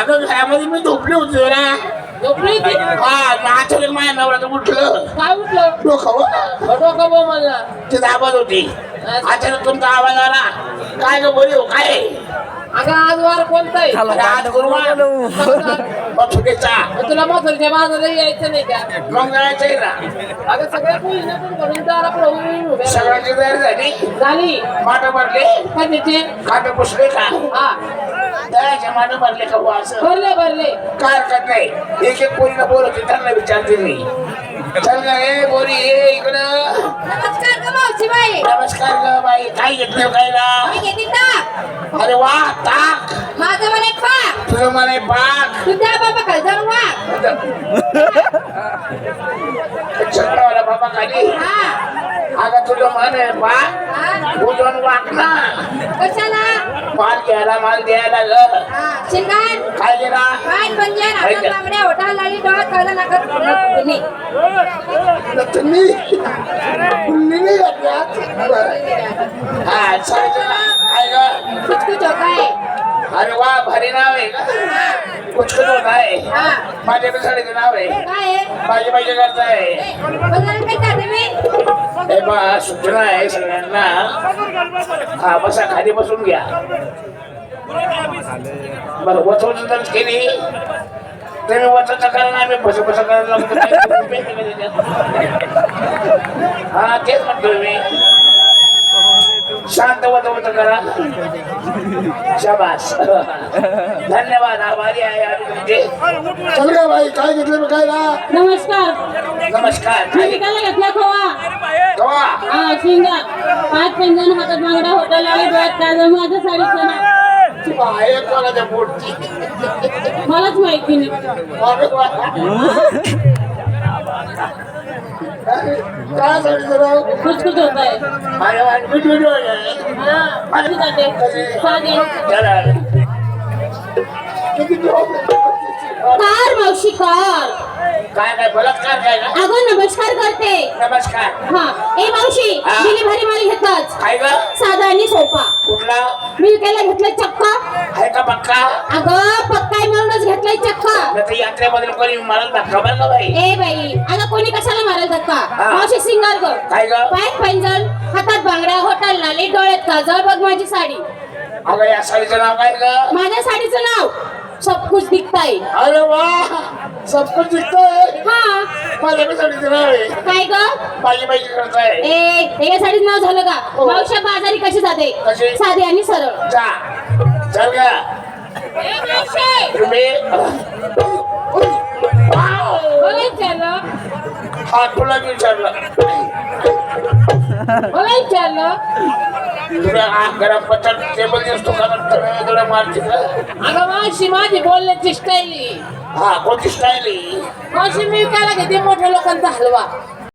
अगं घरामध्ये मी झोपली होती जरा. झोपली होती? हा माझ्या नवऱ्याचं उठलं. काय उठलं? डोकं डोकं बो मला ते दाबत होती. अचानक तुमचा आवाज आला. काय ग बोली हो काय? अगं आज वार कोणता आहे? अरे आज गुरुवार. मग मग तुला मथुरच्या बाजारला यायचं नाही का? मग ना. अगं सगळ्या पोरींना पण घरून दारापुढं उभी उभ्या राहा. सगळ्यांची तयारी झाली? झाली. माट भरले? कधीचे? काटे पुसले का? हा. दळाचे माट भरले का बुवा असं? भरले भरले. काय हरकत नाही. एक एक पोरीला बोलवते त्यांना विचारते मी. चल ग ए बोरी ये इकडं. ग मावशीबाई नमस्कार ग बाई. काय घेतलं खायला? मी घेते ताक. अरे वा ताक. माझं म्हणे पाक. तुझं मला पाक. तुझ्या बाबा खाली जाऊन वाक. चक्रावाला बाबा खाली. हा. अगं तुझं मन आहे पाक उजवून वाक ना. कशाला? माल घ्यायला माल द्यायला ग. हा. शिंगाण. काय गेला काय पंजन आता बांगड्या लाली डोळ्यात कळलं नका तुम्ही. तुम्ही? हा कुचकुच अरे वा भारी नाव आहे. का कुचकुच होत आहे. माझ्या पिसाडीचं नाव आहे. माझी माझ्या घरचं आहे. हे बा सूचना आहे सगळ्यांना. हा बसा खाली बसून घ्या. बरं वचवून केली. तुम्ही वचवचं कारण आम्ही बस बस करायला लागतो करू? हा तेच म्हणतोय मी. शांत वचवच करा. शाबास. धन्यवाद आभारी आहे आम्ही तुमचे चल का बाई काय घेतलं काय ना? नमस्कार. नमस्कार. काय विकायला घेतला खोवा. हा शिंगा. पाच पंजन हातात डोळ्यात काजळ माझ्या साडीचं नाव आहे कोणाच्या पोटची मलाच माहिती नाही काय सांगितलं राव? कुचकुच होत आहे अरे वा, मीठ मीठ होईल. किती जाते साधे चला. किती job आहे? कार मावशी कार काय काय बलात्कार काय ना अगं नमस्कार करते नमस्कार हा ए मावशी हा. डिलिव्हरी माल घेतलाच काय ग साधा आणि सोपा. कुठला? मी विकायला घेतलाय चक्का. आहे का पक्का? अगं पक्काय म्हणूनच घेतलाय चक्का. यात्रेमध्ये कोणी मला धक्का का बाई. ए बाई अगं कोणी कशाला मारेल धक्का? हा. मावशी सिंगार कर काय ग पायात पैंजण हातात बांगड्या होटाल लाली डोळ्यात काजळ बघ माझी साडी. अगं या साडीचं नाव काय ग? माझ्या साडीचं नाव सब कुछ दिखताय. अरे वा! सब कुछ दिसतंय हा. माझ्या काय ग? माझी ए हे नाव झालं का? हो. मावशा बाजारी कशी जाते? कशी? साधी आणि सरळ. जा. चल ग तुम्ही बोला विचारलं तुला घरात पचन टेबल दिसतो का नंतर तुला मारते का अगं मावशी माझी बोलण्याची स्टाईल हा कोणती स्टाईल मावशी मी विकायला घेते मोठ्या लोकांचा हलवा.